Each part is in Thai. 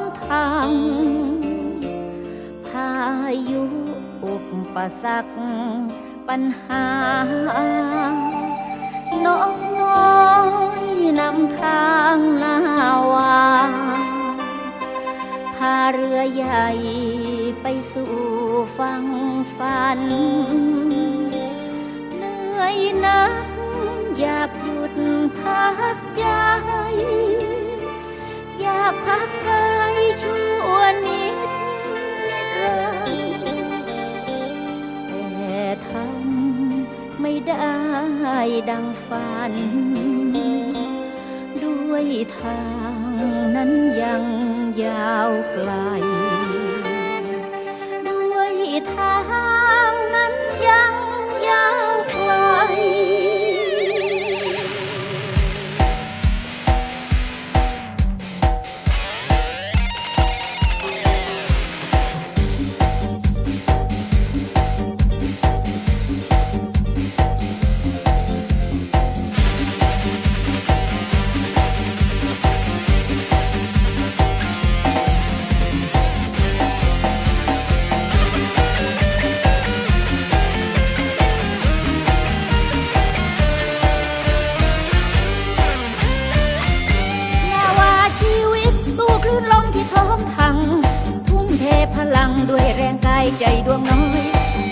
มพังพายุอุปสรรคปัญหานกน้อยนำทางนาวาพาเรือใหญ่ไปสู่ฝั่งฝัน เหนื่อยนักอยากหยุดพักใจ อยากพัก ไม่ได้ดังฝัน ด้วยทางนั้นยังยาวไกล ด้วยทาง ลังด้วยแรงกายใจดวงน้อย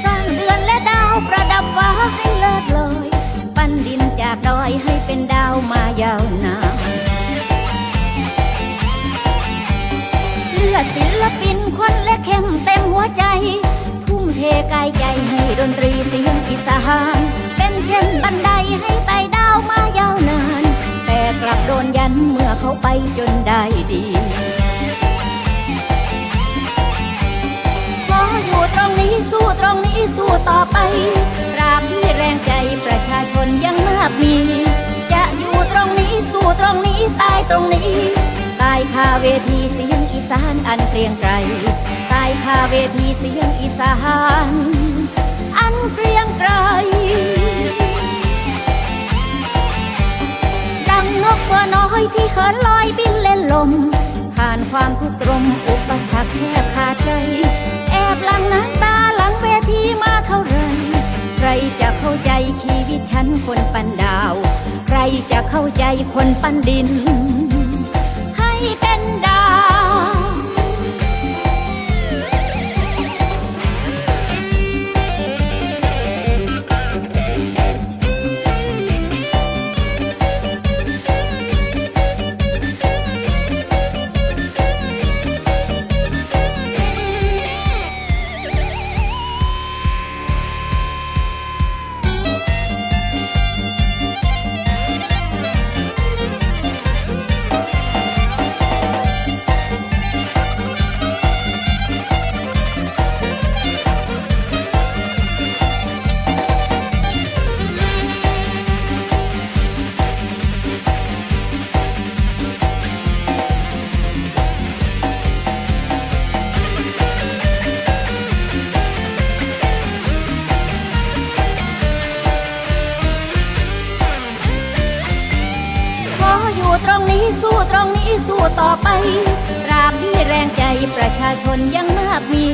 สร้างเดือนและดาวประดับฟ้าให้เลิศลอย ปั้นดินจากดอยให้เป็นดาวมายาวนานเลือดศิลปินคนและเข้มเต็มหัวใจ ทุ่มเทกายใจให้ดนตรีเสียงอีสานเป็นเช่นบันไดให้ไต่ดาวมายาวนาน แต่กลับโดนยันเมื่อเขาไปจนได้ดี สู้ต่อไปตราบที่แรงใจประชาชนยังมากมี จะอยู่ตรงนี้สู้ตรงนี้ตายตรงนี้ตายคาเวทีเสียงอีสานอันเกรียงไกรตายคาเวทีเสียงอีสานอันเกรียงไกรดังนกตัวน้อยที่เขินลอยบินเล่นลม ผ่านความทุกข์ตรมอุปสรรคแทบขาดใจ แอบลังน้ำตา จะเข้าใจคนปันดิน สู้ตรงนี้สู้ต่อไปตราบที่แรงใจประชาชนยังมากมี